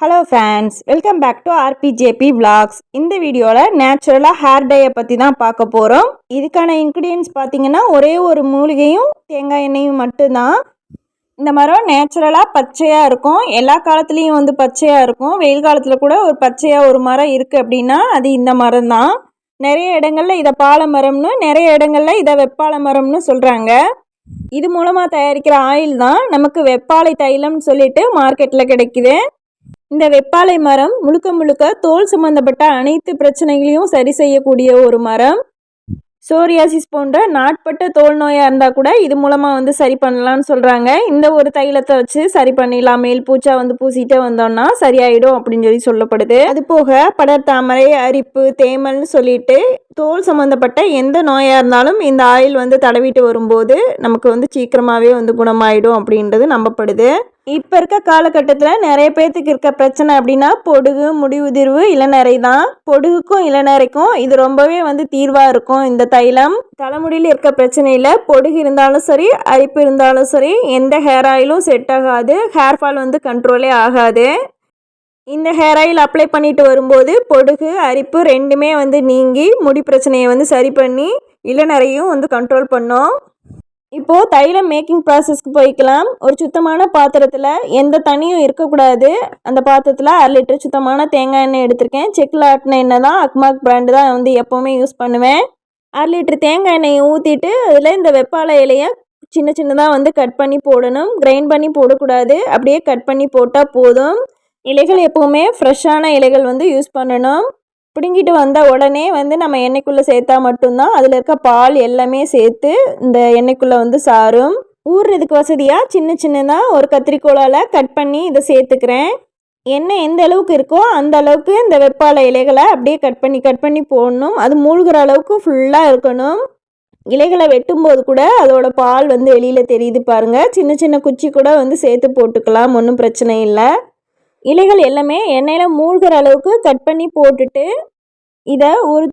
Hello fans welcome back to RPJB vlogs இந்த வீடியோவில் நேச்சுரலாக ஹேர் டையை பற்றி தான் பார்க்க போகிறோம் இதுக்கான இன்க்ரீடியன்ஸ் பார்த்தீங்கன்னா ஒரே ஒரு மூலிகையும் தேங்காய் எண்ணெயும் மட்டும்தான். இந்த மரம் நேச்சுரலாக பச்சையாக இருக்கும். எல்லா காலத்துலேயும் வந்து பச்சையாக இருக்கும். வெயில் காலத்தில் கூட ஒரு பச்சையாக ஒரு மரம் இருக்குது அப்படின்னா அது இந்த மரம் தான் நிறைய இடங்களில் இதை பாலை மரம்னு நிறைய இடங்களில் இதை வெப்பாலை மரம்னு சொல்கிறாங்க இது மூலமாக தயாரிக்கிற ஆயில் தான். நமக்கு வெப்பாலை தைலம்னு சொல்லிட்டு மார்க்கெட்டில் கிடைக்குது. இந்த வெப்பாலை மரம் முழுக்க முழுக்க தோல் சம்பந்தப்பட்ட அனைத்து பிரச்சனைகளையும் சரி செய்யக்கூடிய ஒரு மரம். சோரியாசிஸ் போன்ற நாட்பட்ட தோல் நோயாக இருந்தால் கூட இது மூலமாக வந்து சரி பண்ணலாம்னு சொல்கிறாங்க இந்த ஒரு தைலத்தை வச்சு சரி பண்ணிடலாம். மேல் பூச்சா வந்து பூசிட்டே வந்தோம்னா சரியாயிடும் அப்படின்னு சொல்லி சொல்லப்படுது. அது போக படர் தாமரை அரிப்பு தேமல்னு சொல்லிட்டு தோல் சம்மந்தப்பட்ட எந்த நோயாக இருந்தாலும் இந்த ஆயில் வந்து தடவிட்டு வரும்போது நமக்கு வந்து சீக்கிரமாகவே வந்து குணமாயிடும் அப்படின்றது நம்பப்படுது. இப்போ இருக்க காலகட்டத்தில் நிறைய பேர்த்துக்கு இருக்க பிரச்சனை அப்படின்னா பொடுகு முடி உதிர்வு இளநரை தான். பொடுகுக்கும் இளநரைக்கும் இது ரொம்பவே வந்து தீர்வாக இருக்கும் இந்த தைலம். தலைமுடியில் இருக்க பிரச்சனையில் பொடுகு இருந்தாலும் சரி அரிப்பு இருந்தாலும் சரி எந்த ஹேர் ஆயிலும் செட் ஆகாது. ஹேர் ஃபால் வந்து கண்ட்ரோலே ஆகாது. இந்த ஹேர் ஆயில் அப்ளை பண்ணிட்டு வரும்போது பொடுகு அரிப்பு ரெண்டுமே வந்து நீங்கி முடி பிரச்சனையை வந்து சரி பண்ணி இளநரையும் வந்து கண்ட்ரோல் பண்ணும். இப்போது தைலம் மேக்கிங் ப்ராசஸ்க்கு போய்க்கலாம். ஒரு சுத்தமான பாத்திரத்தில் எந்த தண்ணியும் இருக்கக்கூடாது. அந்த பாத்திரத்தில் அரை லிட்டர் சுத்தமான தேங்காய் எண்ணெய் எடுத்திருக்கேன். செக்கில் ஆட்டின எண்ணெய் தான் அக்மாக் பிராண்டு தான் வந்து எப்போவுமே யூஸ் பண்ணுவேன். அரை லிட்டர் தேங்காய் எண்ணெயை ஊற்றிட்டு அதில் இந்த வெப்பாலை இலையை சின்ன சின்னதாக வந்து கட் பண்ணி போடணும். கிரைண்ட் பண்ணி போடக்கூடாது. அப்படியே கட் பண்ணி போட்டால் போதும். இலைகள் எப்போவுமே ஃப்ரெஷ்ஷான இலைகள் வந்து யூஸ் பண்ணணும். பிடுங்கிட்டு வந்த உடனே வந்து நம்ம எண்ணெய்க்குள்ளே சேர்த்தா மட்டும்தான் அதில் இருக்க பால் எல்லாமே சேர்த்து இந்த எண்ணெய்க்குள்ளே வந்து சாரும். ஊறுறதுக்கு வசதியாக சின்ன சின்னதாக ஒரு கத்திரிக்கோளால் கட் பண்ணி இதை சேர்த்துக்கிறேன். எண்ணெய் எந்த அளவுக்கு இருக்கோ அந்த அளவுக்கு இந்த வெப்பாலை இலைகளை அப்படியே கட் பண்ணி கட் பண்ணி போடணும். அது மூழ்கிற அளவுக்கு ஃபுல்லாக இருக்கணும். இலைகளை வெட்டும்போது கூட அதோட பால் வந்து வெளியில் தெரியுது பாருங்கள் சின்ன சின்ன குச்சி கூட வந்து சேர்த்து போட்டுக்கலாம். ஒன்றும் பிரச்சனை இல்லை. இலைகள் எல்லாமே எண்ணெயில் மூழ்கிற அளவுக்கு கட் பண்ணி போட்டுட்டு இதை ஒரு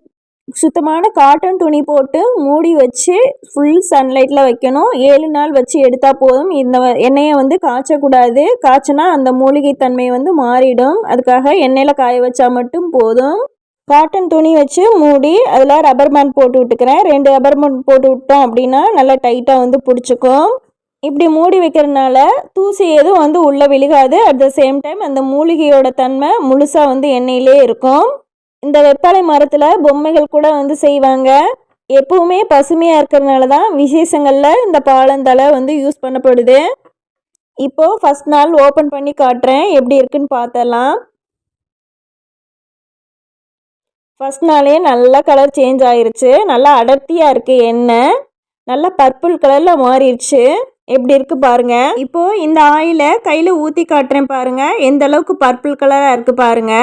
சுத்தமான காட்டன் துணி போட்டு மூடி வச்சு ஃபுல் சன்லைட்டில் வைக்கணும். ஏழு நாள் வச்சு எடுத்தால் போதும். இந்த எண்ணெயை வந்து காய்ச்சக்கூடாது. காய்ச்சினா அந்த மூலிகை தன்மை வந்து மாறிடும். அதுக்காக எண்ணெயில் காய வச்சா மட்டும் போதும். காட்டன் துணி வச்சு மூடி அதில் ரப்பர் பேண்ட் போட்டு விட்டுக்கிறேன். ரெண்டு ரப்பர் பேண்ட் போட்டு விட்டோம் அப்படின்னா நல்லா டைட்டாக வந்து பிடிச்சிக்கும். இப்படி மூடி வைக்கிறதுனால தூசி எதுவும் வந்து உள்ளே விழுகாது. அட் த சேம் டைம் அந்த மூலிகையோட தன்மை முழுசாக வந்து எண்ணெயிலே இருக்கும். இந்த வெப்பாலை மரத்தில் பொம்மைகள் கூட வந்து செய்வாங்க. எப்பவுமே பசுமையாக இருக்கிறதுனால தான் விசேஷங்களில் இந்த பாலந்தலை வந்து யூஸ் பண்ணப்படுது. இப்போது ஃபஸ்ட் நாள் ஓப்பன் பண்ணி காட்டுறேன். எப்படி இருக்குன்னு பார்த்தலாம் ஃபஸ்ட் நாளே நல்லா கலர் சேஞ்ச் ஆயிருச்சு. நல்லா அடர்த்தியாக இருக்குது எண்ணெய். நல்லா பர்பிள் கலரில் மாறிடுச்சு. எப்படி இருக்குது பாருங்க. இப்போ இந்த ஆயிலை கையில் ஊற்றி காட்டுறேன் பாருங்க. எந்த அளவுக்கு பர்பிள் கலராக இருக்குது பாருங்க.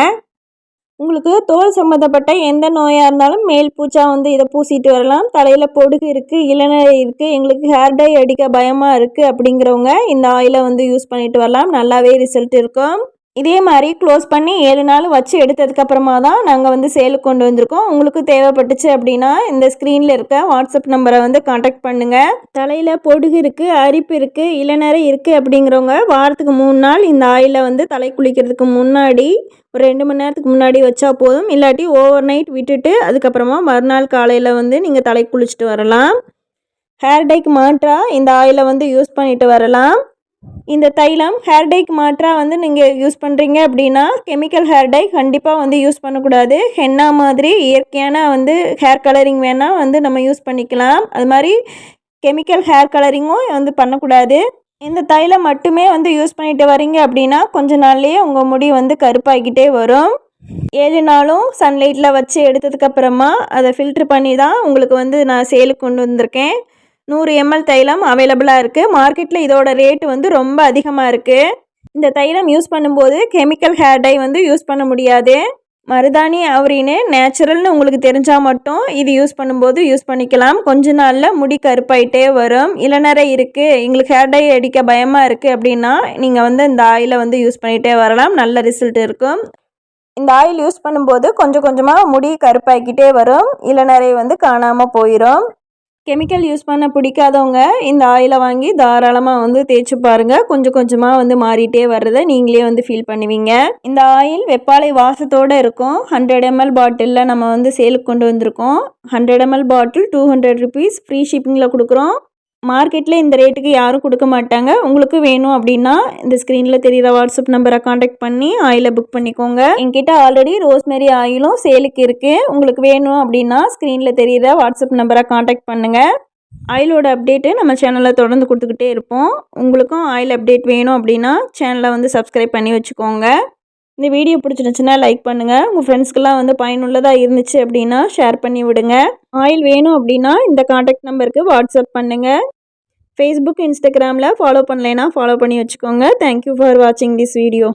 உங்களுக்கு தோல் சம்மந்தப்பட்ட எந்த நோயாக இருந்தாலும் மேல் பூச்சா வந்து இதை பூசிட்டு வரலாம். தலையில் பொடுகு இருக்குது இளநரை இருக்குது எங்களுக்கு ஹேர் டை அடிக்க பயமாக இருக்குது அப்படிங்கிறவங்க இந்த ஆயிலை வந்து யூஸ் பண்ணிட்டு வரலாம். நல்லாவே ரிசல்ட் இருக்கும். இதே மாதிரி க்ளோஸ் பண்ணி ஏழு நாள் வச்சு எடுத்ததுக்கப்புறமா தான் நாங்கள் வந்து சேலுக்கு கொண்டு வந்திருக்கோம். உங்களுக்கு தேவைப்பட்டுச்சு அப்படின்னா இந்த ஸ்க்ரீனில் இருக்க வாட்ஸ்அப் நம்பரை வந்து காண்டாக்ட் பண்ணுங்கள் தலையில் பொடுகு இருக்குது அரிப்பு இருக்குது இளநரை இருக்குது அப்படிங்கிறவங்க வாரத்துக்கு மூணு நாள் இந்த ஆயிலை வந்து தலை குளிக்கிறதுக்கு முன்னாடி ஒரு ரெண்டு மணி நேரத்துக்கு முன்னாடி வச்சா போதும். இல்லாட்டி ஓவர் நைட் விட்டுட்டு அதுக்கப்புறமா மறுநாள் காலையில் வந்து நீங்கள் தலை குளிச்சுட்டு வரலாம். ஹேர் டைக்கு மாற்றாக இந்த ஆயிலை வந்து யூஸ் பண்ணிட்டு வரலாம். இந்த தைலம் ஹேர் டைக்கு மாற்றாக வந்து நீங்கள் யூஸ் பண்ணுறீங்க அப்படின்னா கெமிக்கல் ஹேர் டை கண்டிப்பாக வந்து யூஸ் பண்ணக்கூடாது. ஹென்னா மாதிரி இயற்கையான வந்து ஹேர் கலரிங் வேணால் வந்து நம்ம யூஸ் பண்ணிக்கலாம். அது மாதிரி கெமிக்கல் ஹேர் கலரிங்கும் வந்து பண்ணக்கூடாது. இந்த தைலம் மட்டுமே வந்து யூஸ் பண்ணிட்டு வரீங்க அப்படின்னா கொஞ்ச நாள்லேயே உங்கள் முடி வந்து கருப்பாகிக்கிட்டே வரும். ஏழு நாளும் சன்லைட்டில் வச்சு எடுத்ததுக்கப்புறமா அதை ஃபில்ட்ரு பண்ணி தான் உங்களுக்கு வந்து நான் சேலுக்கு கொண்டு வந்திருக்கேன். நூறு எம்எல் தைலம் அவைலபிளாக இருக்குது மார்க்கெட்டில் இதோட ரேட்டு வந்து ரொம்ப அதிகமாக இருக்குது இந்த தைலம் யூஸ் பண்ணும்போது கெமிக்கல் ஹேர் டை வந்து யூஸ் பண்ண முடியாது. மருதாணி அவரின்னு நேச்சுரல்னு உங்களுக்கு தெரிஞ்சால் மட்டும் இது யூஸ் பண்ணும்போது யூஸ் பண்ணிக்கலாம். கொஞ்ச நாளில் முடி கருப்பாயிட்டே வரும். இளநரை இருக்குது எங்களுக்கு ஹேர் டை அடிக்க பயமாக இருக்குது அப்படின்னா நீங்கள் வந்து இந்த ஆயிலை வந்து யூஸ் பண்ணிகிட்டே வரலாம். நல்ல ரிசல்ட் இருக்கும். இந்த ஆயில் யூஸ் பண்ணும்போது கொஞ்சம் கொஞ்சமாக முடி கருப்பாக்கிட்டே வரும். இளநரை வந்து காணாமல் போயிடும் கெமிக்கல் யூஸ் பண்ண பிடிக்காதவங்க இந்த ஆயிலை வாங்கி தாராளமாக வந்து தேய்ச்சி பாருங்கள் கொஞ்சம் கொஞ்சமாக வந்து மாறிட்டே வர்றதை நீங்களே வந்து ஃபீல் பண்ணுவீங்க. இந்த ஆயில் வெப்பாலை வாசத்தோடு இருக்கும். ஹண்ட்ரட் எம்எல் பாட்டிலில் நம்ம வந்து சேலுக்கு கொண்டு வந்திருக்கோம். Hundred ML bottle two hundred rupees free ஷிப்பிங்கில் கொடுக்குறோம். மார்க்கெட்டில் இந்த ரேட்டுக்கு யாரும் கொடுக்க மாட்டாங்க. உங்களுக்கு வேணும் அப்படின்னா இந்த ஸ்க்ரீனில் தெரிகிற வாட்ஸ்அப் நம்பரை காண்டாக்ட் பண்ணி ஆயிலை புக் பண்ணிக்கோங்க. என்கிட்ட ஆல்ரெடி ரோஸ்மெரி ஆயிலும் சேலுக்கு இருக்குது உங்களுக்கு வேணும் அப்படின்னா ஸ்க்ரீனில் தெரிகிற வாட்ஸ்அப் நம்பரை காண்டாக்ட் பண்ணுங்கள் ஆயிலோட அப்டேட்டு நம்ம சேனலில் தொடர்ந்து கொடுத்துக்கிட்டே இருப்போம். உங்களுக்கும் ஆயில் அப்டேட் வேணும் அப்படின்னா சேனலை வந்து சப்ஸ்கிரைப் பண்ணி வச்சுக்கோங்க. இந்த வீடியோ பிடிச்சிருந்துச்சுன்னா லைக் பண்ணுங்கள் உங்கள் ஃப்ரெண்ட்ஸ்க்கெல்லாம் வந்து பயனுள்ளதாக இருந்துச்சு அப்படின்னா ஷேர் பண்ணி விடுங்க. ஆயில் வேணும் அப்படின்னா இந்த காண்டாக்ட் நம்பருக்கு வாட்ஸ்அப் பண்ணுங்கள் ஃபேஸ்புக் இன்ஸ்டாகிராமில் ஃபாலோ பண்ணலைன்னா ஃபாலோ பண்ணி வச்சுக்கோங்க. தேங்க்யூ ஃபார் வாட்சிங் திஸ் வீடியோ